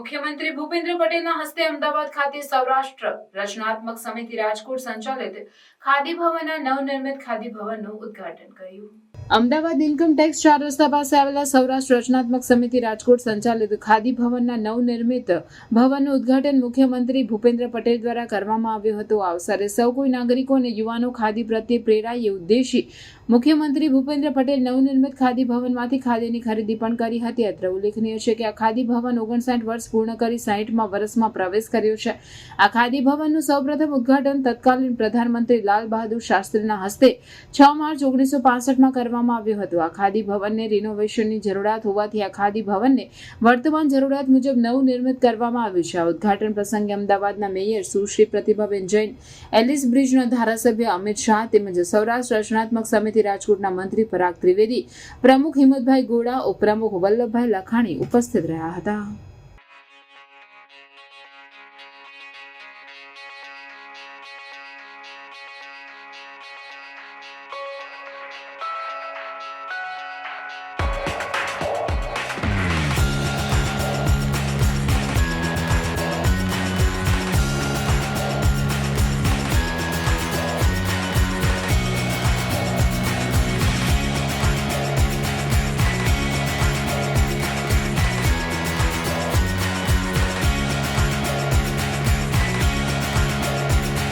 મુખ્યમંત્રી ભૂપેન્દ્ર પટેલના હસ્તે અમદાવાદ ખાતે સૌરાષ્ટ્ર રચનાત્મક સમિતિ રાજકોટ સંચાલિત ખાદી ભવનના નવનિર્મિત ખાદી ભવનનું ઉદ્ઘાટન કર્યું. અમદાવાદ ઇન્કમ ટેક્સ ચાર રસ્તા પાસે આવેલા સૌરાષ્ટ્ર રચનાત્મક સમિતિ રાજકોટ સંચાલિત ખાદી ભવનના નવનિર્મિત ભવનનું ઉદ્ઘાટન મુખ્યમંત્રી ભૂપેન્દ્ર પટેલ દ્વારા કરવામાં આવ્યું હતું. આ અવસરે સૌ કોઈ નાગરિકો અને યુવાનો ખાદી પ્રત્યે પ્રેરાય એ ઉદ્દેશી મુખ્યમંત્રી ભૂપેન્દ્ર પટેલ નવનિર્મિત ખાદી ભવનમાંથી ખાદીની ખરીદી પણ કરી હતી. અત્રે ઉલ્લેખનીય છે કે આ ખાદી ભવન ઓગણસાઠ વર્ષ પૂર્ણ કરી સાહીઠમાં વર્ષમાં પ્રવેશ કર્યો છે. આ ખાદી ભવનનું સૌપ્રથમ ઉદ્ઘાટન તત્કાલીન પ્રધાનમંત્રી લાલ બહાદુર શાસ્ત્રીના હસ્તે છ માર્ચ ઓગણીસો પાસઠમાં કરવામાં આવ્યું હતું. આ ખાદી ભવનને રિનોવેશનની જરૂરિયાત હોવાથી આ ખાદી ભવનને વર્તમાન જરૂરિયાત મુજબ નવનિર્મિત કરવામાં આવ્યું છે. આ ઉદ્ઘાટન પ્રસંગે અમદાવાદના મેયર સુશ્રી પ્રતિભાબેન જૈન, એલિસ બ્રિજના ધારાસભ્ય અમિત શાહ તેમજ સૌરાષ્ટ્ર રચનાત્મક સમિતિ રાજકોટના મંત્રી પરાગ ત્રિવેદી, પ્રમુખ હિંમતભાઈ ગોડા, ઉપપ્રમુખ વલ્લભભાઈ લખાણી ઉપસ્થિત રહ્યા હતા.